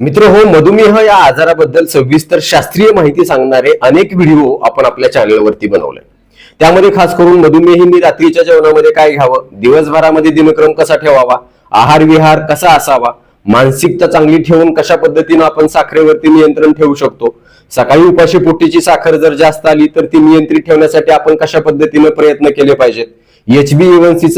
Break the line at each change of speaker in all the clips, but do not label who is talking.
मित्र हो मधुमेह या आजाराबद्दल सविस्तर शास्त्रीय माहिती सांगणारे अनेक व्हिडिओ आपण आपल्या चॅनलवरती बनवले त्यामध्ये खास करून मधुमेहींनी रात्रीच्या जेवणामध्ये काय घ्यावं? दिवसभरामध्ये दिनक्रम कसा ठेवावा? आहार विहार कसा असावा? मानसिकता चांगली ठेवून कशा पद्धतीनं आपण साखरेवरती नियंत्रण ठेवू शकतो? सकाळी उपाशी पोटीची साखर जर जास्त आली तर ती नियंत्रित ठेवण्यासाठी आपण कशा पद्धतीनं प्रयत्न केले पाहिजेत? एचबी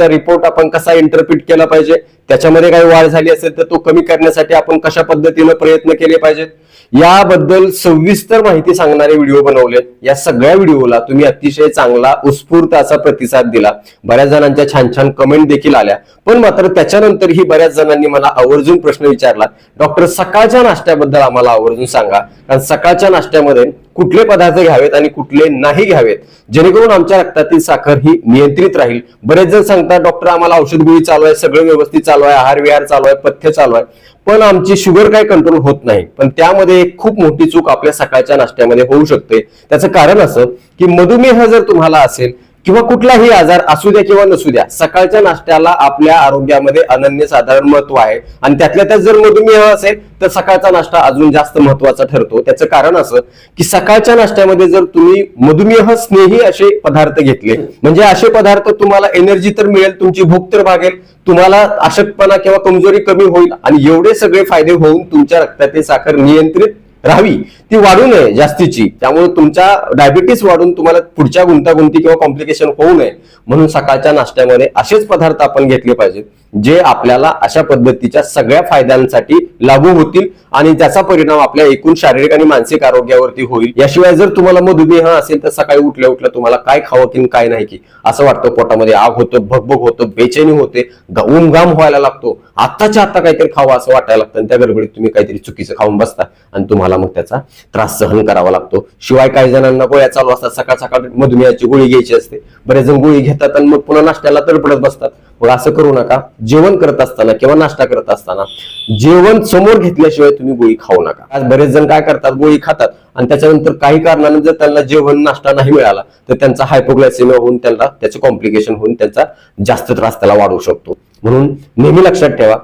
रिपोर्ट आपण कसा इंटरप्रिट केला पाहिजे? त्याच्यामध्ये काही वाढ झाली असेल तर तो कमी करण्यासाठी आपण कशा पद्धतीनं प्रयत्न केले पाहिजेत? याबद्दल सविस्तर माहिती सांगणारे व्हिडिओ बनवले या सगळ्या व्हिडिओला तुम्ही अतिशय चांगला उत्स्फूर्त असा प्रतिसाद दिला. बऱ्याच जणांच्या छान छान कमेंट देखील आल्या. पण मात्र त्याच्यानंतरही बऱ्याच जणांनी मला आवर्जून प्रश्न विचारला. डॉक्टर सकाळच्या नाश्त्याबद्दल आम्हाला आवर्जून सांगा. कारण सकाळच्या नाश्त्यामध्ये कुठले पदार्थ घ्यावेत आणि कुठले नाही घ्यावेत? जेणेकरून आमच्या रक्तातील साखर ही नियंत्रित राहील. बरेच जण सांगतात डॉक्टर आम्हाला औषध गोळी चालू आहे सगळं व्यवस्थित चालू आहे आहार विहार चालू आहे पथ्य चालू आहे. पण आमची शुगर काय कंट्रोल होत नाही. पण त्यामध्ये एक खूप मोठी चूक आपल्या सकाळच्या नाश्त्यामध्ये होऊ शकते. त्याचं कारण असं की मधुमेह जर तुम्हाला असेल किंवा कुठलाही आजार असू द्या किंवा नसू द्या सकाळच्या नाश्त्याला आपल्या आरोग्यामध्ये अनन्य साधारण महत्त्व आहे. आणि त्यातल्या त्यात जर मधुमेह असेल तर सकाळचा नाश्ता अजून जास्त महत्त्वाचा ठरतो. त्याचं कारण असं की सकाळच्या नाश्त्यामध्ये जर तुम्ही मधुमेह स्नेही असे पदार्थ घेतले म्हणजे असे पदार्थ तुम्हाला एनर्जी तर मिळेल तुमची भूक तर भागेल तुम्हाला अशक्तपणा किंवा कमजोरी कमी होईल आणि एवढे सगळे फायदे होऊन तुमच्या रक्तातील साखर नियंत्रित राहावी ती वाढू नये जास्तीची. त्यामुळे तुमच्या डायबिटीस वाढून तुम्हाला पुढच्या गुंतागुंती किंवा कॉम्प्लिकेशन होऊ नये. म्हणून सकाळच्या नाश्त्यामध्ये असेच पदार्थ आपण घेतले पाहिजेत जे आपल्याला अशा पद्धतीच्या सगळ्या फायद्यांसाठी लागू होतील. आणि त्याचा परिणाम आपल्या एकूण शारीरिक आणि मानसिक आरोग्यावरती होईल. याशिवाय जर तुम्हाला मधुमेह असेल तर सकाळी उठल्या उठल्या तुम्हाला काय खावं की काय नाही की? असं वाटतं पोटामध्ये आग होतं भगभग होतं बेचैनी होते उमघाम व्हायला लागतो. आत्ताच्या आत्ता काहीतरी खावं असं वाटायला लागतं आणि त्या गडबडीत तुम्ही काहीतरी चुकीचं खाऊन बसता आणि तुम्हाला मग त्याचा त्रास सहन करावा लागतो. शिवाय काही जणांना गोळ्या चालू असतात सकाळ सकाळ मधुमेहाची गोळी घ्यायची असते. बरेच जण गोळी घेतात आणि मग पुन्हा नाश्त्याला तडपडत बसतात. मग असं करू नका. जेवण करत असताना किंवा नाश्ता करत असताना जेवण समोर घेतल्याशिवाय तुम्ही गोळी खाऊ नका. आज बरेच जण काय करतात गोळी खातात. आणि त्याच्यानंतर काही कारणाने जर त्यांना जेवण नाश्ता नाही मिळाला तर त्यांचा हायपोग्लायसेमिया होऊन त्यांना त्याचे कॉम्प्लिकेशन होऊन त्यांचा जास्त त्रास त्याला वाढू शकतो. म्हणून नेहमी लक्षात ठेवा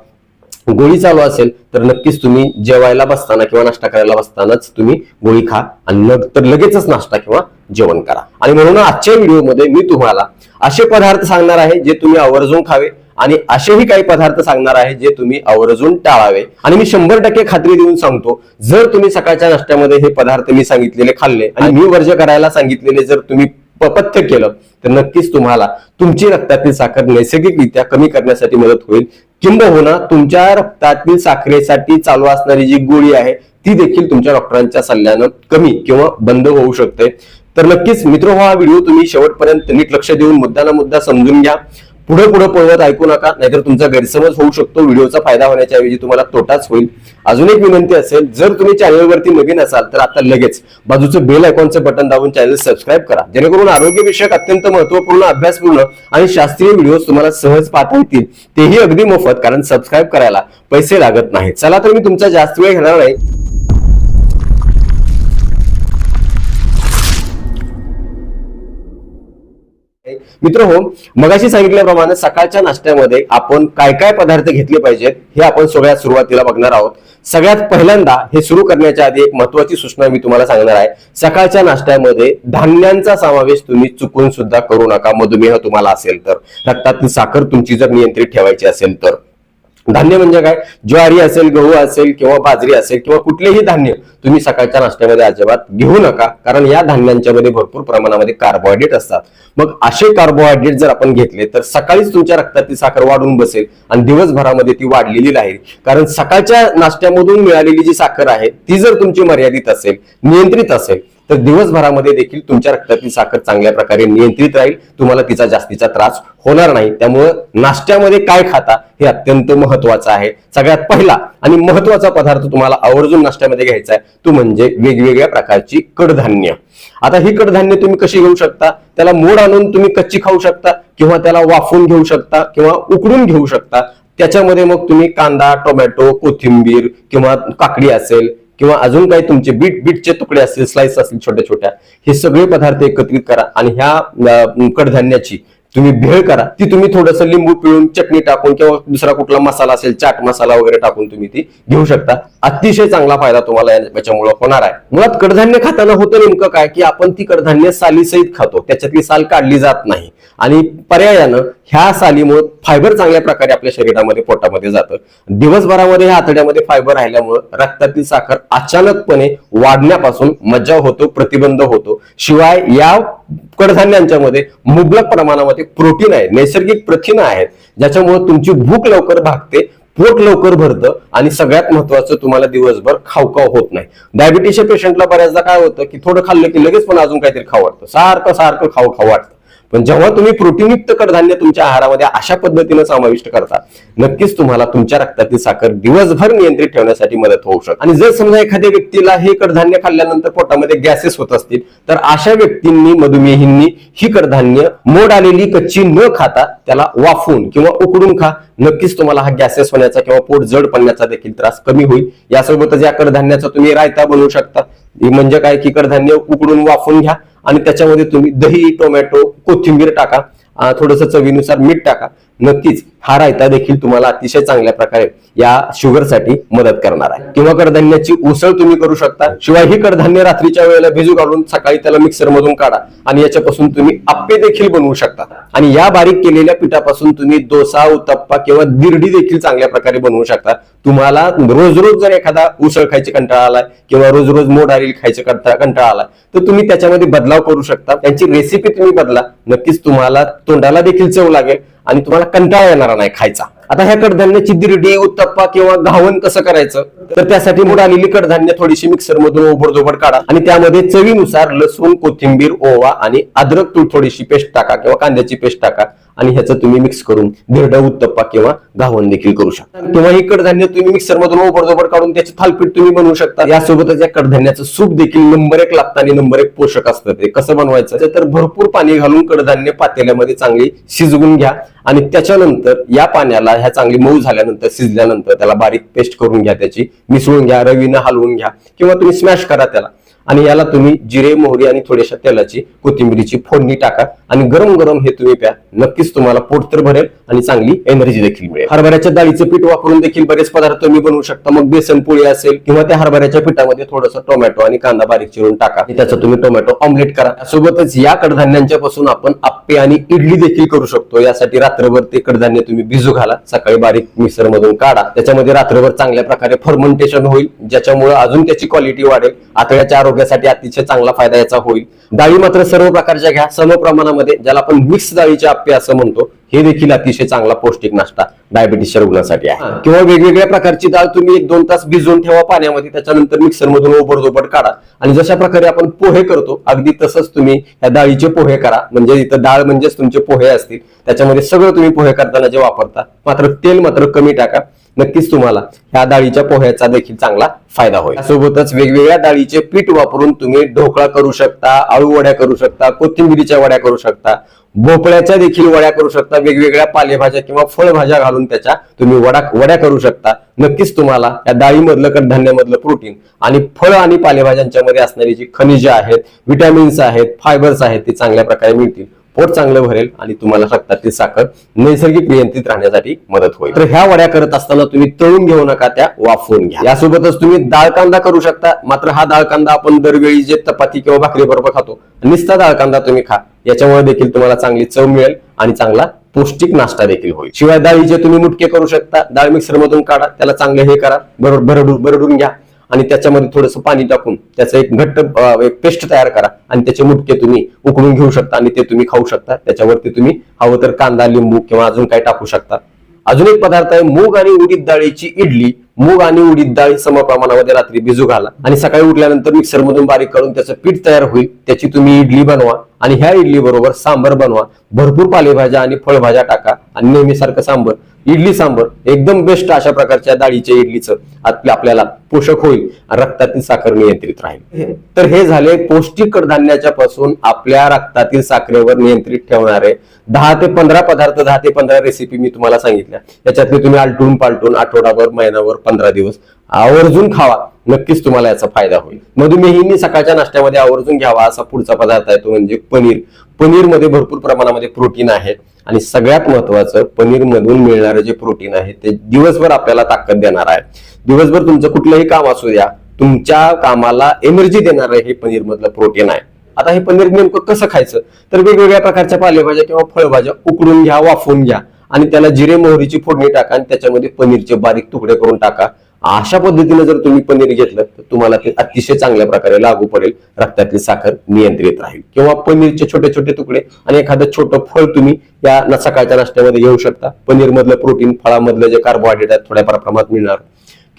गोळी चालू असेल तर नक्कीच तुम्ही जेवायला बसताना किंवा नाश्ता करायला बसतानाच तुम्ही गोळी खा आणि तर लगेचच नाश्ता किंवा जेवण करा. आणि म्हणून आजच्या व्हिडिओमध्ये मी तुम्हाला असे पदार्थ सांगणार आहे जे तुम्ही आवर्जून खावे आणि असेही काही पदार्थ सांगणार आहे जे तुम्ही आवर्जून टाळावे. आणि मी शंभर टक्के खात्री देऊन सांगतो जर तुम्ही सकाळच्या नाश्त्यामध्ये हे पदार्थ मी सांगितलेले खाल्ले आणि मी वर्ज करायला सांगितलेले जर तुम्ही पथ्य केलं तर नक्कीच तुम्हाला तुमची रक्तातील साखर नैसर्गिकरित्या कमी करण्यासाठी मदत होईल. किंबहुना तुमच्या रक्तातील साखरेसाठी चालू असणारी जी गोळी आहे ती देखील तुमच्या डॉक्टरांच्या सल्ल्यानं कमी किंवा बंद होऊ शकते. तर नक्कीच मित्र हा व्हिडिओ तुम्ही शेवटपर्यंत नीट लक्ष देऊन मुद्दा ना मुद्दा समजून घ्या. पुढे पुढे पळवत ऐकू नका नाहीतर तुमचा गैरसमज होऊ शकतो. व्हिडिओचा फायदा होण्याच्या ऐवजी तुम्हाला तोटाच होईल. अजून एक विनंती असेल जर तुम्ही चॅनलवरती नवीन असाल तर आता लगेच बाजूचं बेल आयकॉनचं बटन दाबून चॅनल सबस्क्राईब करा. जेणेकरून आरोग्यविषयक अत्यंत महत्त्वपूर्ण अभ्यासपूर्ण आणि शास्त्रीय व्हिडिओ तुम्हाला सहज पाहता येतील. तेही अगदी मोफत कारण सबस्क्राईब करायला पैसे लागत नाहीत. चला तर मी तुमचा जास्त वेळ घेणार नाही. मित्र हो मगाशी सांगितल्याप्रमाणे सकाळच्या नाश्त्यामध्ये आपण काय काय पदार्थ घेतले पाहिजेत हे आपण सगळ्यात सुरुवातीला बघणार आहोत. सगळ्यात पहिल्यांदा हे सुरू करण्याच्या आधी एक महत्वाची सूचना मी तुम्हाला सांगणार आहे. सकाळच्या नाश्त्यामध्ये धान्यांचा समावेश तुम्ही चुकून सुद्धा करू नका मधुमेह तुम्हाला असेल तर. रक्तातली साखर तुमची जर नियंत्रित ठेवायची असेल तर. धान्य म्हणजे काय? ज्वारी असेल गहू असेल किंवा बाजरी असेल किंवा कुठलेही धान्य तुम्ही सकाळच्या नाश्त्यामध्ये अजिबात घेऊ नका. कारण या धान्यांच्या मध्ये भरपूर प्रमाणामध्ये कार्बोहायड्रेट असतात. मग असे कार्बोहायड्रेट जर आपण घेतले तर सकाळीच तुमच्या रक्तातील साखर वाढून बसेल आणि दिवसभरामध्ये ती वाढलेली राहील. कारण सकाळच्या नाश्त्यामधून मिळालेली जी साखर आहे ती जर तुमची मर्यादित असेल नियंत्रित असेल तर दिवसभरामध्ये देखील तुमच्या रक्तातील साखर चांगल्या प्रकारे नियंत्रित राहील. तुम्हाला तिचा जास्तीचा त्रास होणार नाही. त्यामुळं नाश्त्यामध्ये काय खाता हे अत्यंत महत्वाचं आहे. सगळ्यात पहिला आणि महत्त्वाचा पदार्थ तुम्हाला आवर्जून नाश्त्यामध्ये घ्यायचा आहे तो म्हणजे वेगवेगळ्या प्रकारची कडधान्य. आता ही कडधान्य तुम्ही कशी घेऊ शकता? त्याला मोड आणून तुम्ही कच्ची खाऊ शकता किंवा त्याला वाफवून घेऊ शकता किंवा उकडून घेऊ शकता. त्याच्यामध्ये मग तुम्ही कांदा टोमॅटो कोथिंबीर किंवा काकडी असेल किंवा अजून काही तुमचे बीट बीटचे तुकडे असतील स्लाइस असतील छोट्या छोट्या हे सगळे पदार्थ एकत्रित करा आणि ह्या कडधान्याची तुम्ही भेळ करा. ती तुम्ही थोडंसं लिंबू पिळून चटणी टाकून किंवा दुसरा कुठला मसाला असेल चाट मसाला वगैरे टाकून तुम्ही ती घेऊ शकता. अतिशय चांगला फायदा तुम्हाला याच्यामुळे होणार आहे. मुळात कडधान्य खाताना होतं नेमकं काय? की आपण ती कडधान्य सालीसहित खातो. त्याच्यातली साल काढली जात नाही. आणि पर्यायानं ह्या सालीमुळे फायबर चांगल्या प्रकारे आपल्या शरीरामध्ये पोटामध्ये जातं. दिवसभरामध्ये ह्या आतड्यामध्ये फायबर राहिल्यामुळं रक्तातील साखर अचानकपणे वाढण्यापासून मज्जा होतो प्रतिबंध होतो. शिवाय या कडधान्यांच्या मध्ये मुबलक प्रमाणामध्ये प्रोटीन आहे नैसर्गिक प्रथिन आहेत ज्याच्यामुळे तुमची भूक लवकर भागते पोट लवकर भरतं आणि सगळ्यात महत्वाचं तुम्हाला दिवसभर खावखाव होत नाही. डायबिटीसच्या पेशंटला बऱ्याचदा काय होतं की थोडं खाल्लं की लगेच पण अजून काहीतरी खाऊ वाटतं. सारखं सारखं खाऊ खाऊ वाटतं. पण जेव्हा तुम्ही प्रोटीनयुक्त कडधान्य तुमच्या आहारामध्ये अशा पद्धतीनं समाविष्ट करता नक्कीच तुम्हाला तुमच्या रक्तातील साखर दिवसभर नियंत्रित ठेवण्यासाठी मदत होऊ शकते. आणि जर समजा एखाद्या व्यक्तीला हे कडधान्य खाल्ल्यानंतर पोटामध्ये गॅसेस होत असतील तर अशा व्यक्तींनी मधुमेहींनी ही कडधान्य मोड आलेली कच्ची न खाता त्याला वाफवून किंवा उकडून खा. नक्कीच तुम्हाला हा गॅसेस होण्याचा किंवा पोट जड पडण्याचा देखील त्रास कमी होईल. यासोबतच या कडधान्याचा तुम्ही रायता बनवू शकता. म्हणजे काय? की कडधान्य उकडून वाफवून घ्या आणि त्याच्यामध्ये तुम्ही दही टोमॅटो कोथिंबीर टाका. थोडस चवीनुसार मीठ टाका. नक्कीच हा रायता देखील तुम्हाला अतिशय चांगल्या प्रकारे या शुगरसाठी मदत करणार आहे. किंवा कडधान्याची उसळ तुम्ही करू शकता. शिवाय ही कडधान्य रात्रीच्या वेळेला भिजू घालून सकाळी त्याला मिक्सर मधून काढा आणि याच्यापासून तुम्ही आप्पे देखील बनवू शकता. आणि या बारीक केलेल्या पिठापासून तुम्ही डोसा उत्तप्पा किंवा दिरडी देखील चांगल्या प्रकारे बनवू शकता. तुम्हाला रोज रोज जर एखादा उसळ खायची कंटाळा आलाय किंवा रोज रोज मोडारील खायचं कंटाळा कंटाळा आलाय तर तुम्ही त्याच्यामध्ये बदलाव करू शकता. त्यांची रेसिपी तुम्ही बदला. नक्कीच तुम्हाला तोंडाला देखील चव लागेल. आणि तुम्हाला कंटाळा येणार नाही खायचा. आता ह्या कडधान्याची दिरडी उत्तप्पा किंवा घावन कसं करायचं? तर त्यासाठी मोड आलेली कडधान्य थोडीशी मिक्सर मधून ओबडधोबड काढा. आणि त्यामध्ये चवीनुसार लसूण कोथिंबीर ओवा आणि अद्रक तूळ थोडीशी पेस्ट टाका किंवा कांद्याची पेस्ट टाका आणि ह्याचं तुम्ही मिक्स करून धिरड उत्तप्पा किंवा घावन देखील करू शकता. किंवा हे कडधान्य तुम्ही मिक्सर मधून ओबडधोबड काढून त्याचे थालपीठ तुम्ही बनवू शकता. यासोबतच या कडधान्याचं सूप देखील नंबर एक लागतं आणि नंबर एक पोषक असतं ते. कसं बनवायचं? तर भरपूर पाणी घालून कडधान्य पातेल्यामध्ये चांगली शिजवून घ्या आणि त्याच्यानंतर या पाण्याला ह्या चांगली मऊ झाल्यानंतर शिजल्यानंतर त्याला बारीक पेस्ट करून घ्या त्याची. मिसळून घ्या रवीनं हलवून घ्या. किंवा तुम्ही स्मॅश करा त्याला. आणि याला तुम्ही जिरे मोहरी आणि थोड्याशा तेलाची कोथिंबिरीची फोडणी टाका आणि गरम गरम हे तुम्ही प्या. नक्कीच तुम्हाला पोट तर भरेल आणि चांगली एनर्जी देखील मिळेल. हरभऱ्याच्या दाळीचे पीठ वापरून देखील बरेच पदार्थ तुम्ही बनवू शकता. मग बेसन पोळी असेल किंवा त्या हरभऱ्याच्या पिठामध्ये थोडंसं टोमॅटो आणि कांदा बारीक चिरून टाका. त्याचा तुम्ही टोमॅटो ऑमलेट करा. सोबतच या कडधान्यांच्या पासून आपण आप्पे आणि इडली देखील करू शकतो. यासाठी रात्रभर ते कडधान्य तुम्ही भिजू घाला. सकाळी बारीक मिक्सर मधून काढा. त्याच्यामध्ये रात्रभर चांगल्या प्रकारे फर्मेंटेशन होईल. ज्याच्यामुळे अजून त्याची क्वालिटी वाढेल. आतड्याच्या आरोग्यासाठी अतिशय चांगला फायदा याचा होईल. डाळी मात्र सर्व प्रकारच्या घ्या. सम प्रमाणामध्ये ज्याला आपण मिक्स डाळीचे आप्पे असं म्हणतो हे देखील अतिशय चांगला पौष्टिक नाश्ता डायबिटीसच्या रुग्णासाठी आहे. किंवा वेगवेगळ्या प्रकारची डाळ तुम्ही एक दोन तास भिजवून ठेवा पाण्यामध्ये त्याच्यानंतर मिक्सर मधून ओबडधोबड काढा. आणि जशा प्रकारे आपण पोहे करतो अगदी तसंच तुम्ही या डाळीचे पोहे करा. म्हणजे इथं डाळ म्हणजेच तुमचे पोहे असतील. त्याच्यामध्ये सगळं तुम्ही पोहे करताना जे वापरता मात्र तेल मात्र कमी टाका. नक्कीच तुम्हाला ह्या डाळीच्या पोह्याचा देखील चांगला फायदा होईल. सोबतच वेगवेगळ्या डाळीचे पीठ वापरून तुम्ही ढोकळा करू शकता आळू वड्या करू शकता कोथिंबिरीच्या वड्या करू शकता भोपळ्याच्या देखील वड्या करू शकता वेगवेगळ्या पालेभाज्या किंवा फळभाज्या घालून त्याच्या तुम्ही वडा वड्या करू शकता. नक्कीच तुम्हाला या डाळीमधलं कडधान्यामधलं प्रोटीन आणि फळ आणि पालेभाज्यांच्या मध्ये असणारी जी खनिजे आहेत विटॅमिन्स आहेत फायबर्स आहेत ते चांगल्या प्रकारे मिळतील. पोट चांगलं भरेल आणि तुम्हाला रक्तातील साखर नैसर्गिक नियंत्रित राहण्यासाठी मदत होईल. तर ह्या वड्या करत असताना तुम्ही तळून घेऊ नका त्या वाफवून घ्या. यासोबतच तुम्ही डाळ कांदा करू शकता. मात्र हा डाळ कांदा आपण दरवेळी जे चपाती किंवा भाकरी बरोबर खातो निस्ता डाळ कांदा तुम्ही खा. याच्यामुळे देखील तुम्हाला चांगली चव मिळेल आणि चांगला पौष्टिक नाश्ता देखील होईल. शिवाय डाळीचे तुम्ही मुटके करू शकता डाळ मिक्सर मधून काढा त्याला चांगले हे करा बरोबर भरडून भरडून घ्या. आणि त्याच्यामध्ये थोडंसं पाणी टाकून त्याचं एक घट्ट एक पेस्ट तयार करा. आणि त्याचे मुटके तुम्ही उकळून घेऊ शकता आणि ते तुम्ही खाऊ शकता. त्याच्यावरती तुम्ही हवं तर कांदा लिंबू किंवा अजून काही टाकू शकता. अजून एक पदार्थ आहे मूग आणि उडीद डाळीची इडली. मूग आणि उडीद डाळी सम प्रमाणामध्ये रात्री भिजू घाला. आणि सकाळी उठल्यानंतर मिक्सर मधून बारीक करून त्याचं पीठ तयार होईल. त्याची तुम्ही इडली बनवा. आणि ह्या इडली बरोबर सांबर बनवा. भरपूर पालेभाज्या आणि फळभाज्या टाका आणि नेहमीसारखं सांबर. इडली सांबर एकदम बेस्ट अशा प्रकारच्या डाळीच्या इडलीचं आपल्या- आपल्याला पोषक होईल रक्तातील साखर नियंत्रित राहील. तर हे झाले पौष्टिक कडधान्याच्या पासून आपल्या रक्तातील साखरेवर नियंत्रित ठेवणारे दहा ते पंधरा पदार्थ दहा ते पंधरा रेसिपी मी तुम्हाला सांगितल्या. त्याच्यातले तुम्ही आलटून पालटून आठवडाभर महिनाभर पंधरा दिवस आवर्जून खावा. नक्कीच तुम्हाला याचा फायदा होईल. मधुमेहींनी सकाळच्या नाश्त्यामध्ये आवर्जून घ्यावा असा पुढचा पदार्थ आहे तो म्हणजे पनीर. पनीरमध्ये भरपूर प्रमाणामध्ये प्रोटीन आहे आणि सगळ्यात महत्वाचं पनीर मधून मिळणारं जे प्रोटीन आहे ते दिवसभर आपल्याला ताकद देणार आहे. दिवसभर तुमचं कुठलंही काम असू द्या तुमच्या कामाला एनर्जी देणारं हे पनीर मधलं प्रोटीन आहे. आता हे पनीर नेमकं कसं खायचं? तर वेगवेगळ्या प्रकारच्या पालेभाज्या किंवा फळभाज्या उकडून घ्या वाफवून घ्या आणि त्याला जिरे मोहरीची फोडणी टाका आणि त्याच्यामध्ये पनीरचे बारीक तुकडे करून टाका. अशा पद्धतीने जर तुम्ही पनीर घेतलं तर तुम्हाला ते अतिशय चांगल्या प्रकारे लागू पडेल. रक्तातली साखर नियंत्रित राहील. किंवा पनीरचे छोटे छोटे तुकडे आणि एखादं छोटं फळ तुम्ही या सकाळच्या नाश्त्यामध्ये घेऊ शकता. पनीर मधलं प्रोटीन फळामधलं जे कार्बोहायड्रेट आहेत थोड्याफार प्रमाणात मिळणार.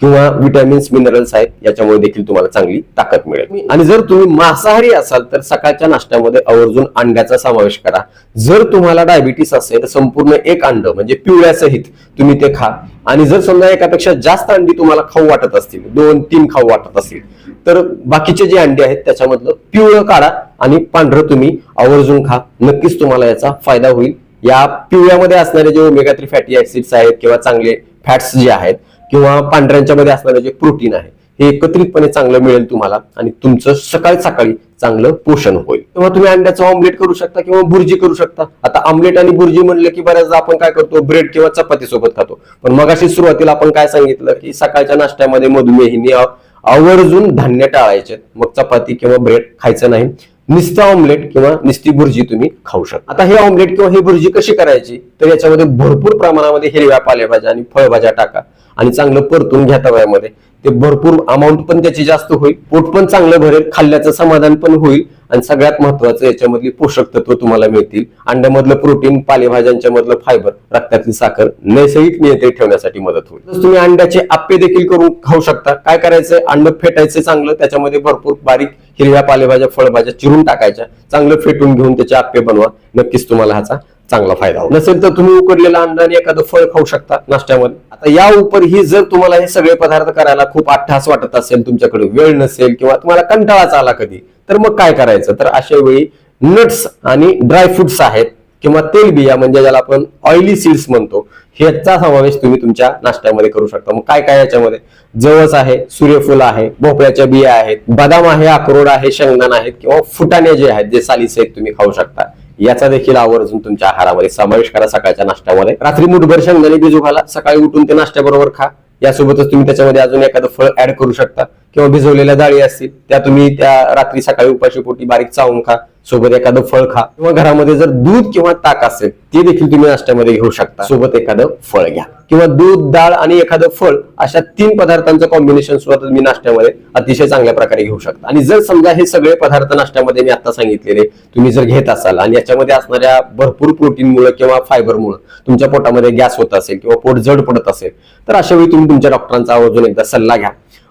किंवा विटॅमिन्स मिनरल्स आहेत याच्यामुळे देखील तुम्हाला चांगली ताकद मिळेल. आणि जर तुम्ही मांसाहारी असाल तर सकाळच्या नाश्त्यामध्ये आवर्जून अंड्याचा समावेश करा. जर तुम्हाला डायबिटीस असेल तर संपूर्ण एक अंड म्हणजे पिवळ्यासहित तुम्ही ते खा. आणि जर समजा एकापेक्षा जास्त अंडी तुम्हाला खाऊ वाटत असतील दोन तीन खाऊ वाटत असतील तर बाकीचे जे अंडे आहेत त्याच्यामधलं पिवळं काढा आणि पांढरं तुम्ही आवर्जून खा. नक्कीच तुम्हाला याचा फायदा होईल. या पिवळ्यामध्ये असणारे जे ओमेगा थ्री फॅटी ऍसिड्स आहेत किंवा चांगले फॅट्स जे आहेत किंवा पांढऱ्यांच्या मध्ये असणारे जे प्रोटीन आहे हे एकत्रितपणे चांगलं मिळेल तुम्हाला आणि तुमचं सकाळी सकाळी चांगलं पोषण होईल. तेव्हा तुम्ही अंड्याचं ऑमलेट करू शकता किंवा भुर्जी करू शकता. आता ऑमलेट आणि भुर्जी म्हणलं की बऱ्याचदा आपण काय करतो ब्रेड किंवा चपाती सोबत खातो. पण मगाशी सुरुवातीला आपण काय सांगितलं की सकाळच्या नाश्त्यामध्ये मधुमेहीने आवर्जून धान्य टाळायचे. मग चपाती किंवा ब्रेड खायचं नाही. नुसतं ऑमलेट किंवा निस्ती भुर्जी तुम्ही खाऊ शकता. आता हे ऑमलेट किंवा हे भुर्जी कशी करायची? तर याच्यामध्ये भरपूर प्रमाणामध्ये हिरव्या पालेभाज्या आणि फळभाज्या टाका. आणि चांगलं परतून घ्या तव्यामध्ये ते भरपूर अमाऊंट पण त्याची जास्त होईल पोट पण चांगलं भरेल खाल्ल्याचं समाधान पण होईल आणि सगळ्यात महत्वाचं याच्यामधली पोषक तत्व तुम्हाला मिळतील. अंड्यामधलं प्रोटीन पालेभाज्यांच्या मधलं फायबर रक्तातली साखर नैसर्गिक नियंत्रित ठेवण्यासाठी मदत होईल. तुम्ही अंड्याचे आप्पे देखील करून खाऊ शकता. काय करायचं अंड फेटायचं चांगलं त्याच्यामध्ये भरपूर बारीक हिरव्या पालेभाज्या फळभाज्या चिरून टाकायच्या. चांगलं फेटून घेऊन त्याचे आप्पे बनवा. नक्कीच तुम्हाला ह्याचा चांगला फायदा होईल नसेल तर तुम्ही उकडलेला अंडा आणि एखादं फळ खाऊ शकता नाश्त्यामध्ये. आता या उपर ही जर तुम्हाला हे सगळे पदार्थ करायला खूप अठ्ठास वाटत असेल तुमच्याकडे वेळ नसेल किंवा तुम्हाला कंटाळाच आला कधी तर मग काय करायचं? तर अशा वेळी नट्स आणि ड्रायफ्रुट्स आहेत किंवा तेलबिया म्हणजे ज्याला आपण ऑइली सीड्स म्हणतो ह्याचा समावेश तुम्ही तुमच्या नाश्त्यामध्ये करू शकता. मग काय काय याच्यामध्ये? जवस आहे सूर्यफूल आहे भोपळ्याच्या बिया आहेत बदाम आहे अक्रोड आहे शेंगदाण आहेत किंवा फुटाणे जे आहेत जे सालीसहित तुम्ही खाऊ शकता. याचा देखील आवर्जून तुमच्या आहारामध्ये समावेश करा सकाळच्या नाश्त्यामध्ये. रात्री मुठभर शेंगदाणे भिजू घाला. सकाळी उठून ते नाश्त्याबरोबर खा. यासोबतच तुम्ही त्याच्यामध्ये अजून एखादं फळ ऍड करू शकता. किंवा भिजवलेल्या डाळी असतील त्या तुम्ही त्या रात्री सकाळी उपाशी पोटी बारीक चावून खा. सोबत एखादं फळ खा. किंवा घरामध्ये जर दूध किंवा ताक असेल ते देखील तुम्ही नाश्त्यामध्ये घेऊ शकता. सोबत एखादं फळ घ्या. किंवा दूध डाळ आणि एखादं फळ अशा तीन पदार्थांचं कॉम्बिनेशन सुद्धा तुम्ही नाश्त्यामध्ये अतिशय चांगल्या प्रकारे घेऊ शकता. आणि जर समजा हे सगळे पदार्थ नाश्त्यामध्ये मी आता सांगितलेले तुम्ही जर घेत असाल आणि याच्यामध्ये असणाऱ्या भरपूर प्रोटीनमुळे किंवा फायबरमुळे तुमच्या पोटामध्ये गॅस होत असेल किंवा पोट जड पडत असेल तर अशा वेळी तुम्ही तुमच्या डॉक्टरांचा आवर्जून एकदा सल्ला घ्या.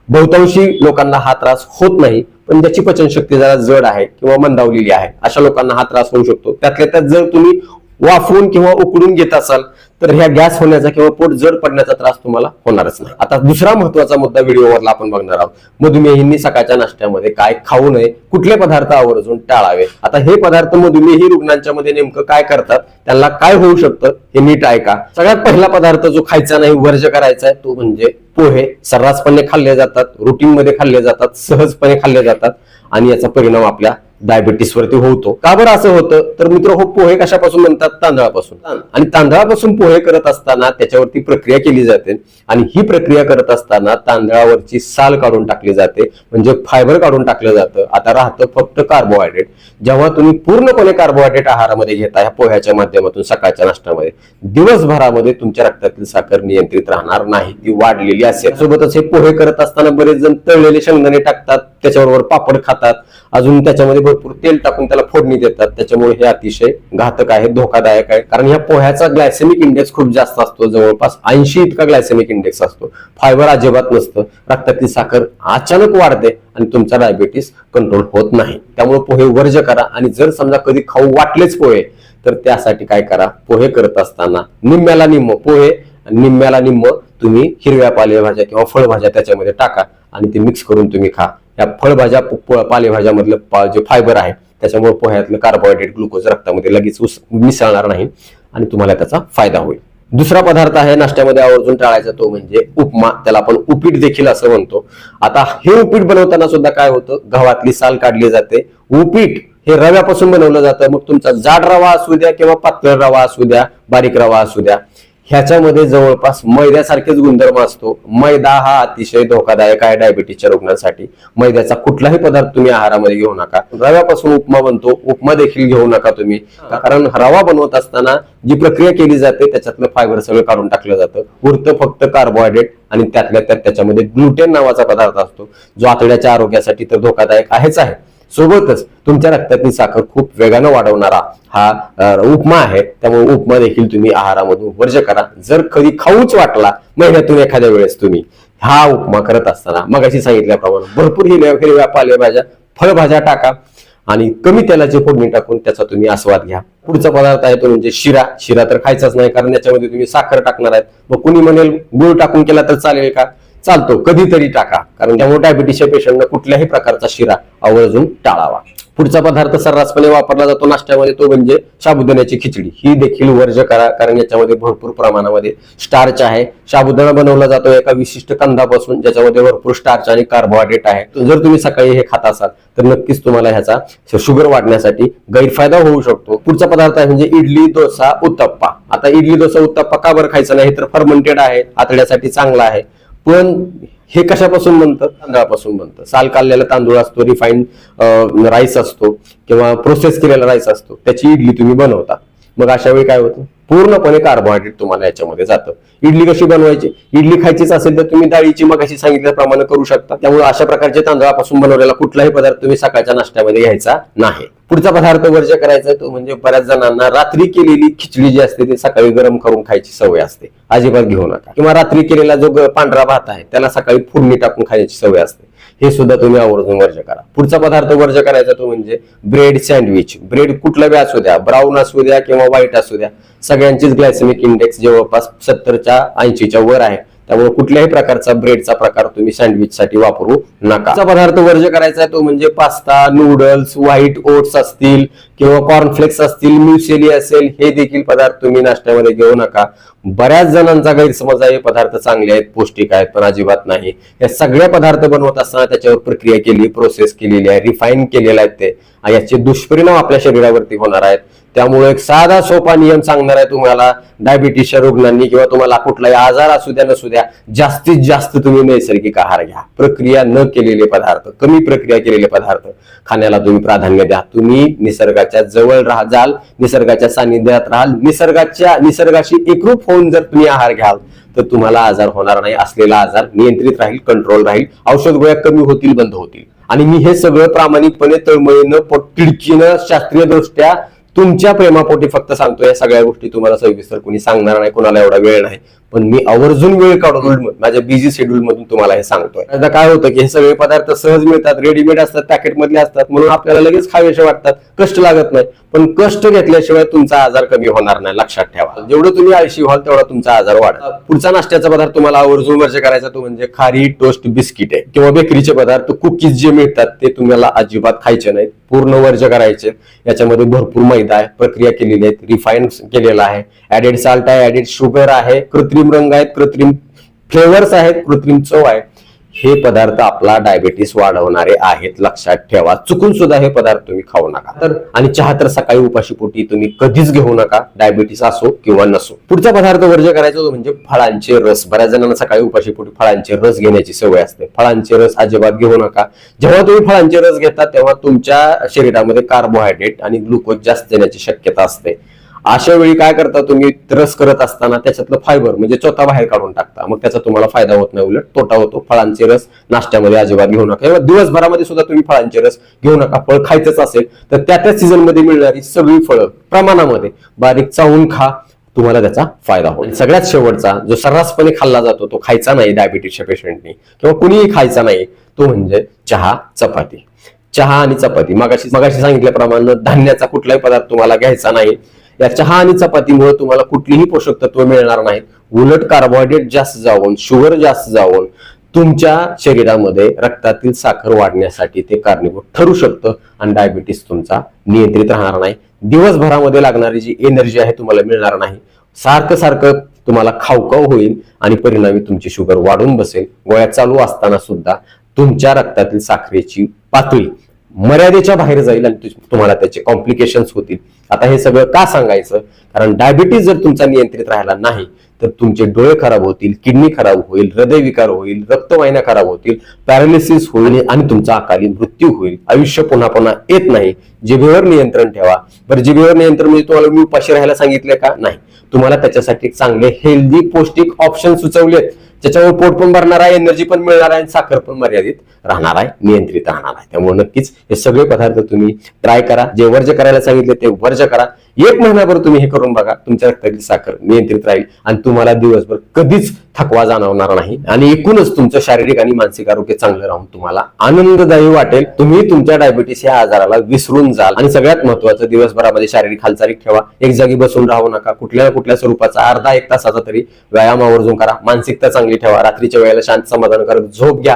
बहुतांशी लोकांना हा त्रास होत नाही पण ज्याची पचनशक्ती जरा जड आहे किंवा मंदावलेली आहे. अशा लोकांना हा त्रास होऊ शकतो. त्यातल्या त्यात जर तुम्ही वाफवून किंवा उकडून घेत असाल तर ह्या गॅस होण्याचा किंवा पोट जड पडण्याचा त्रास तुम्हाला होणारच नाही. आता दुसरा महत्त्वाचा मुद्दा व्हिडिओवरला आपण बघणार आहोत. मधुमेहींनी सकाळच्या नाश्त्यामध्ये काय खाऊ नये कुठले पदार्थ आवर्जून टाळावे? आता हे पदार्थ मधुमेही रुग्णांच्या मध्ये नेमकं काय करतात त्यांना काय होऊ शकतं हे नीट ऐका. सगळ्यात पहिला पदार्थ जो खायचा नाही वर्ज करायचा आहे तो म्हणजे पोहे. सर्रासपणे खाल्ले जातात रुटीनमध्ये खाल्ले जातात सहजपणे खाल्ले जातात आणि याचा परिणाम आपल्या डायबिटीसवरती होतो. का बरं असं होतं? तर मित्र हो पोहे कशापासून म्हणतात तांदळापासून. आणि तांदळापासून पोहे करत असताना त्याच्यावरती प्रक्रिया केली जाते. आणि ही प्रक्रिया करत असताना तांदळावरची साल काढून टाकली जाते. म्हणजे फायबर काढून टाकलं जातं. आता राहतं फक्त कार्बोहायड्रेट. जेव्हा तुम्ही पूर्णपणे कार्बोहायड्रेट आहारामध्ये घेता ह्या पोह्याच्या माध्यमातून सकाळच्या नाश्त्यामध्ये दिवसभरामध्ये तुमच्या रक्तातील साखर नियंत्रित राहणार नाही. ती वाढलेली असेल सोबतच हे पोहे करत असताना बरेच जण तळलेले शेंगदाणे टाकतात. त्याच्याबरोबर पापड खातात. अजून त्याच्यामध्ये भरपूर तेल टाकून त्याला फोडणी देतात. त्याच्यामुळे हे अतिशय घातक आहे धोकादायक आहे. कारण ह्या पोह्याचा ग्लायसेमिक इंडेक्स खूप जास्त असतो. जवळपास ऐंशी इतका ग्लायसेमिक इंडेक्स असतो. फायबर अजिबात नसतं. रक्तातली साखर अचानक वाढते आणि तुमचा डायबिटीस कंट्रोल होत नाही. त्यामुळे पोहे वर्ज करा आणि जर समजा कधी खाऊ वाटलेच पोहे तर त्यासाठी काय करा? पोहे करत असताना निम्म्याला निम्म पोहे आणि निम्म्याला निम्म तुम्ही हिरव्या पालेभाज्या किंवा फळभाज्या त्याच्यामध्ये टाका आणि ते मिक्स करून तुम्ही खा. या फळभाज्या पालेभाज्यामधलं पा- जे फायबर आहे त्याच्यामुळे पोह्यातलं कार्बोहायड्रेट ग्लुकोज रक्तामध्ये लगेच उस- मिसळणार नाही आणि तुम्हाला त्याचा फायदा होईल. दुसरा पदार्थ आहे नाश्त्यामध्ये आवर्जून टाळायचा तो म्हणजे उपमा. त्याला आपण उपीट देखील असं म्हणतो. आता हे उपीट बनवताना सुद्धा काय होतं? गव्हातली साल काढली जाते. उपीट हे रव्यापासून बनवलं जातं. मग तुमचा जाड रवा असू द्या किंवा पातळ रवा असू द्या बारीक रवा असू द्या. ह्याच्यामध्ये जवळपास मैद्यासारखेच गुणधर्म असतो. मैदा हा अतिशय धोकादायक आहे डायबिटीसच्या रुग्णांसाठी. मैद्याचा कुठलाही पदार्थ तुम्ही आहारामध्ये घेऊ नका. रव्यापासून उपमा बनतो. उपमा देखील घेऊ नका तुम्ही. कारण रवा बनवत असताना जी प्रक्रिया केली जाते त्याच्यातलं फायबर सगळं काढून टाकलं जातं. उरतं फक्त कार्बोहायड्रेट आणि त्यातल्या त्यात त्याच्यामध्ये ग्लुटेन नावाचा पदार्थ असतो. जो आतड्याच्या आरोग्यासाठी तर धोकादायक आहेच आहे. सोबतच तुमच्या रक्तातली साखर खूप वेगानं वाढवणारा हा उपमा आहे. त्यामुळे उपमा देखील तुम्ही आहारामधून वर्ज करा. जर कधी खाऊच वाटला महिन्यातून एखाद्या वेळेस तुम्ही हा उपमा करत असताना मग अशी सांगितल्याप्रमाणे भरपूर हिरव्या हिरव्या पालेभाज्या फळभाज्या टाका आणि कमी तेलाची फोडणी टाकून त्याचा तुम्ही आस्वाद घ्या. पुढचा पदार्थ आहे तो म्हणजे शिरा. शिरा तर खायचाच नाही कारण याच्यामध्ये तुम्ही साखर टाकणार आहेत. मग कुणी म्हणेल गुळ टाकून केला तर चालेल का? चालतो कधीतरी टाका. कारण त्यामुळे डायबिटीसच्या पेशंटनं कुठल्याही प्रकारचा शिरा आवर्जून टाळावा. पुढचा पदार्थ सर्रासपणे वापरला जातो नाश्त्यामध्ये तो म्हणजे साबुदाण्याची खिचडी. ही देखील वर्ज करा कारण याच्यामध्ये भरपूर प्रमाणामध्ये स्टार्च आहे. साबुदाणा बनवला जातो एका विशिष्ट कंदापासून ज्याच्यामध्ये भरपूर स्टार्च आणि कार्बोहायड्रेट आहे. जर तुम्ही सकाळी हे खात असाल तर नक्कीच तुम्हाला ह्याचा शुगर वाढण्यासाठी गैरफायदा होऊ शकतो. पुढचा पदार्थ आहे म्हणजे इडली डोसा उत्तप्पा. आता इडली डोसा उत्तप्पा का बरं खायचा नाही? तर फर्मेंटेड आहे आतड्यासाठी चांगला आहे. पण हे कशापासून बनतं? तांदळापासून बनतं. साल काढलेला तांदूळ असतो रिफाईंड राईस असतो किंवा प्रोसेस केलेला राईस असतो त्याची इडली तुम्ही बनवता. मग अशा वेळी काय होतं? पूर्णपणे कार्बोहायड्रेट तुम्हाला याच्यामध्ये जातं. इडली कशी बनवायची? इडली खायचीच असेल तर तुम्ही डाळीची मग अशी सांगितल्याप्रमाणे करू शकता. त्यामुळे अशा प्रकारचे तांदळापासून बनवलेला कुठलाही पदार्थ तुम्ही सकाळच्या नाश्त्यामध्ये घ्यायचा नाही. पुढचा पदार्थ वर्ज्य करायचा तो म्हणजे बऱ्याच जणांना रात्री केलेली खिचडी जी असते ती सकाळी गरम करून खायची सवय असते. अजिबात घेऊ नका. किंवा रात्री केलेला जो पांढरा भात आहे त्याला सकाळी फोडणी टाकून खाण्याची सवय असते. हे सुद्धा तुम्ही आवर्जून वर्ज करा. पुढचा पदार्थ वर्ज करायचा तो म्हणजे ब्रेड सँडविच. ब्रेड कुठला बी असू द्या ब्राऊन असू द्या किंवा व्हाईट असू द्या सगळ्यांचीच ग्लायसेमिक इंडेक्स जवळपास सत्तरच्या ऐंशीच्या वर आहे. त्यामुळे कुठल्याही प्रकारचा ब्रेडचा प्रकार तुम्ही सँडविच साठी वापरू नका. पदार्थ वर्ज करायचा आहे तो म्हणजे पास्ता नूडल्स व्हाईट ओट्स असतील किंवा कॉर्नफ्लेक्स असतील म्युसेली असेल हे देखील पदार्थ तुम्ही नाश्त्यामध्ये घेऊ नका. बऱ्याच जणांचा गैरसमज आहे हे पदार्थ चांगले आहेत पौष्टिक आहेत पण अजिबात नाही. या सगळ्या पदार्थ बनवत असताना त्याच्यावर प्रक्रिया केली प्रोसेस केलेली आहे रिफाईन केलेले आहेत ते. याचे दुष्परिणाम आपल्या शरीरावरती होणार आहेत. त्यामुळे एक साधा सोपा नियम सांगणार आहे तुम्हाला डायबिटीसच्या रुग्णांनी किंवा तुम्हाला कुठलाही आजार असू द्या नसू द्या जास्तीत जास्त तुम्ही नैसर्गिक आहार घ्या. प्रक्रिया न केलेले पदार्थ कमी प्रक्रिया केलेले पदार्थ खाण्याला तुम्ही प्राधान्य द्या. तुम्ही निसर्गाच्या जवळ राहा जाल निसर्गाच्या सानिध्यात राहाल निसर्गाच्या निसर्गाशी एकरूप होऊन जर तुम्ही आहार घ्याल तर तुम्हाला आजार होणार नाही. असलेला आजार नियंत्रित राहील कंट्रोल राहील औषध गोळ्या कमी होतील बंद होतील. आणि मी हे सगळं प्रामाणिकपणे तळमळीनं पोटतिडकीनं शास्त्रीय दृष्ट्या तुमच्या प्रेमापोटी फक्त सांगतो या सगळ्या गोष्टी तुम्हाला सविस्तर कुणी सांगणार नाही कुणाला एवढा वेळ नाही. पण मी आवर्जून वेळ काढून माझ्या बिझी शेड्यूल मधून तुम्हाला हे सांगतोय. आता काय होतं की हे सगळे पदार्थ सहज मिळतात रेडीमेड असतात पॅकेट मधले असतात म्हणून आपल्याला लगेच खावेसे वाटतात कष्ट लागत नाही. पण कष्ट घेतल्याशिवाय तुमचा आजार कमी होणार नाही लक्षात ठेवा. जेवढं तुम्ही आळशी व्हाल तेवढा तुमचा आजार वाढेल. पुढचा नाश्त्याचा पदार्थ तुम्हाला आवर्जून वर्ज करायचा तो म्हणजे खारी टोस्ट बिस्किट आहे. किंवा बेकरीचे पदार्थ कुकीज जे मिळतात ते तुम्हाला अजिबात खायचे नाहीत. पूर्ण वर्ज करायचे. याच्यामध्ये भरपूर मैदा आहे प्रक्रिया केलेली आहे रिफाईन केलेला आहे. ऍडेड साल्ट आहे ऍडेड शुगर आहे कृत्रिम रंग आहेत कृत्रिम फ्लेवर्स आहेत कृत्रिम चव आहे. हे पदार्थ आपला डायबिटीस वाढवणारे आहेत लक्षात ठेवा. चुकून सुद्धा हे पदार्थ तुम्ही खाऊ नका. तर आणि चहा तर सकाळी उपाशी पोटी तुम्ही कधीच घेऊ नका. डायबिटीस असो किंवा नसो. पुढचा पदार्थ वर्ज करायचा तो म्हणजे फळांचे रस. बऱ्याच जणांना सकाळी उपाशी पोटी फळांचे रस घेण्याची सवय असते. फळांचे रस अजिबात घेऊ नका. जेव्हा तुम्ही फळांचे रस घेता तेव्हा तुमच्या शरीरामध्ये कार्बोहायड्रेट आणि ग्लुकोज जास्त येण्याची शक्यता असते. अशा वेळी काय करता तुम्ही? रस करत असताना त्याच्यातलं फायबर म्हणजे चोथा बाहेर काढून टाकता. मग त्याचा तुम्हाला फायदा होत नाही उलट. तोटा होतो. फळांचे रस नाश्त्यामध्ये अजिबात घेऊ नका. किंवा दिवसभरामध्ये सुद्धा तुम्ही फळांचे रस घेऊ नका. फळ खायचंच असेल तर त्या त्या सीझनमध्ये मिळणारी सगळी फळं प्रमाणामध्ये बारीक चावून खा. तुम्हाला त्याचा फायदा होईल. सगळ्यात शेवटचा जो सर्रासपणे खाल्ला जातो तो खायचा नाही डायबिटीसच्या पेशंटनी किंवा कुणीही खायचा नाही तो म्हणजे चहा चपाती. चहा आणि चपाती. मगाशी मगाशी सांगितल्याप्रमाणे धान्याचा कुठलाही पदार्थ तुम्हाला घ्यायचा नाही या चहा आणि चपातीमुळे तुम्हाला कुठलीही पोषक तत्व मिळणार नाहीत. उलट कार्बोहायड्रेट जास्त जाऊन शुगर जास्त जाऊन तुमच्या शरीरामध्ये रक्तातील साखर वाढण्यासाठी ते कारणीभूत ठरू शकतं आणि डायबिटीस तुमचा नियंत्रित राहणार नाही. दिवसभरामध्ये लागणारी जी एनर्जी आहे तुम्हाला मिळणार नाही. सारखं सारखं तुम्हाला खावखाव होईल आणि परिणामी तुमची शुगर वाढून बसेल. गोळ्या चालू असताना सुद्धा तुमच्या रक्तातील साखरेची पातळी मर्यादेच्या बाहेर जाईल आणि तुम्हाला त्याचे कॉम्प्लिकेशन्स होतील. आता हे सगळं का सांगायचं? कारण डायबिटीज जर तुमचा नियंत्रित राहिला नाही तर तुमचे डोळे खराब होतील किडनी खराब होईल हृदयविकार होईल रक्तवाहिन्या खराब होतील पॅरालिसिस होईल आणि तुमचा अकाली मृत्यू होईल. आयुष्य पुन्हा पुन्हा येत नाही. जिभेवर नियंत्रण ठेवा. बरं जिभेवर नियंत्रण म्हणजे तुम्हाला मी उपाशी राहायला सांगितले का? नाही. तुम्हाला त्याच्यासाठी चांगले हेल्दी पौष्टिक ऑप्शन सुचवलेत. त्याच्यामुळे पोट पण भरणार आहे एनर्जी पण मिळणार आहे आणि साखर पण मर्यादित राहणार आहे नियंत्रित राहणार आहे. त्यामुळे नक्कीच हे सगळे पदार्थ तुम्ही ट्राय करा. जे वर्ज करायला सांगितले ते वर्ज करा. एक महिनाभर तुम्ही हे करून बघा. तुमच्या रक्तातील साखर नियंत्रित राहील आणि तुम्हाला दिवसभर कधीच थकवा जाणवणार नाही. आणि एकूणच तुमचं शारीरिक आणि मानसिक आरोग्य चांगलं राहून तुम्हाला आनंददायी वाटेल. तुम्ही तुमच्या डायबिटीस या आजाराला विसरून जाल. आणि सगळ्यात महत्वाचं दिवसभरामध्ये शारीरिक हालचाली ठेवा. एक जागी बसून राहू नका. कुठल्या ना कुठल्या स्वरूपाचा अर्धा एक तासाचा तरी व्यायाम आवर्जून करा. मानसिकता चांगली ठेवा. रात्रीच्या वेळेला शांत समाधान करत झोप घ्या.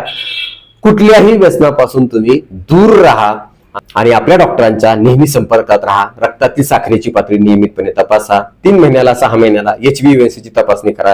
कुठल्याही व्यसनापासून तुम्ही दूर राहा. आणि आपल्या डॉक्टरांच्या नेहमी संपर्कात राहा. रक्तातील साखरेची पातळी नियमितपणे तपासा. तीन महिन्याला सहा महिन्याला एच ची तपासणी करा.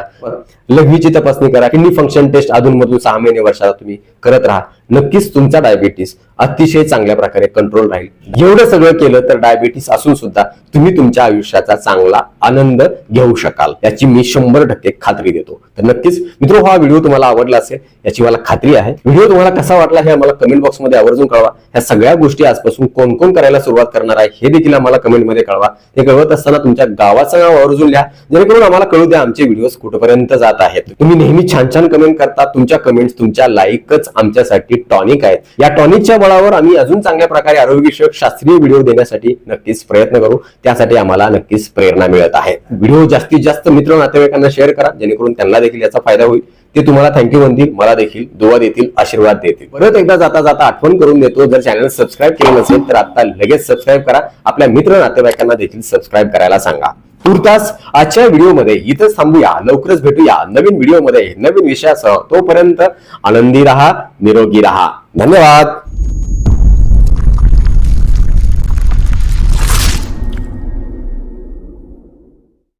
लघवीची तपासणी करा. किडनी फंक्शन टेस्ट अधूनमधून सहा महिने वर्षाला तुम्ही करत राहा. नक्कीच तुमचा डायबिटीस अतिशय चांगल्या प्रकारे कंट्रोल राहील. एवढं सगळं केलं तर डायबिटीस असून सुद्धा तुम्ही तुमच्या आयुष्याचा चांगला आनंद घेऊ शकाल. याची मी शंभर टक्के खात्री देतो. तर नक्कीच मित्र हा व्हिडिओ तुम्हाला आवडला असेल याची मला खात्री आहे. व्हिडिओ तुम्हाला कसा वाटला हे आम्हाला कमेंट बॉक्समध्ये आवर्जून कळवा. ह्या सगळ्या गोष्टी आजपासून कोण कोण करायला सुरुवात करणार आहे हे देखील आम्हाला कमेंटमध्ये कळवा. हे कळवत असताना तुमच्या गावाचं नाव आवर्जून लिहा. जेणेकरून आम्हाला कळू द्या आमचे व्हिडिओ कुठपर्यंत जात आहेत. तुम्ही नेहमी छान छान कमेंट करता तुमच्या कमेंट्स तुमच्या लाईकच आमच्यासाठी टॉनिक आहेत. या टॉनिकच्या बळावर आम्ही अजून चांगल्या प्रकारे आरोग्यविषयक शास्त्रीय व्हिडिओ देण्यासाठी नक्कीच प्रयत्न करू. त्यासाठी आम्हाला नक्कीच प्रेरणा मिळत आहे. व्हिडिओ जास्तीत जास्त मित्र नातेवाईकांना शेअर करा जेणेकरून त्यांना देखील याचा फायदा होईल. ते तुम्हाला थँक्यू म्हणतील मला देखील दुवा देतील आशीर्वाद देतील. परत एकदा जाता जाता आठवण करून देतो. जर चॅनल सबस्क्राईब केलं नसेल तर आता लगेच सबस्क्राईब करा. आपल्या मित्र नातेवाईकांना देखील सबस्क्राईब करायला सांगा. तुर्तास आजच्या व्हिडिओमध्ये इथंच थांबूया. लवकरच भेटूया नवीन व्हिडिओमध्ये नवीन विषयासह. तोपर्यंत आनंदी राहा निरोगी राहा. धन्यवाद.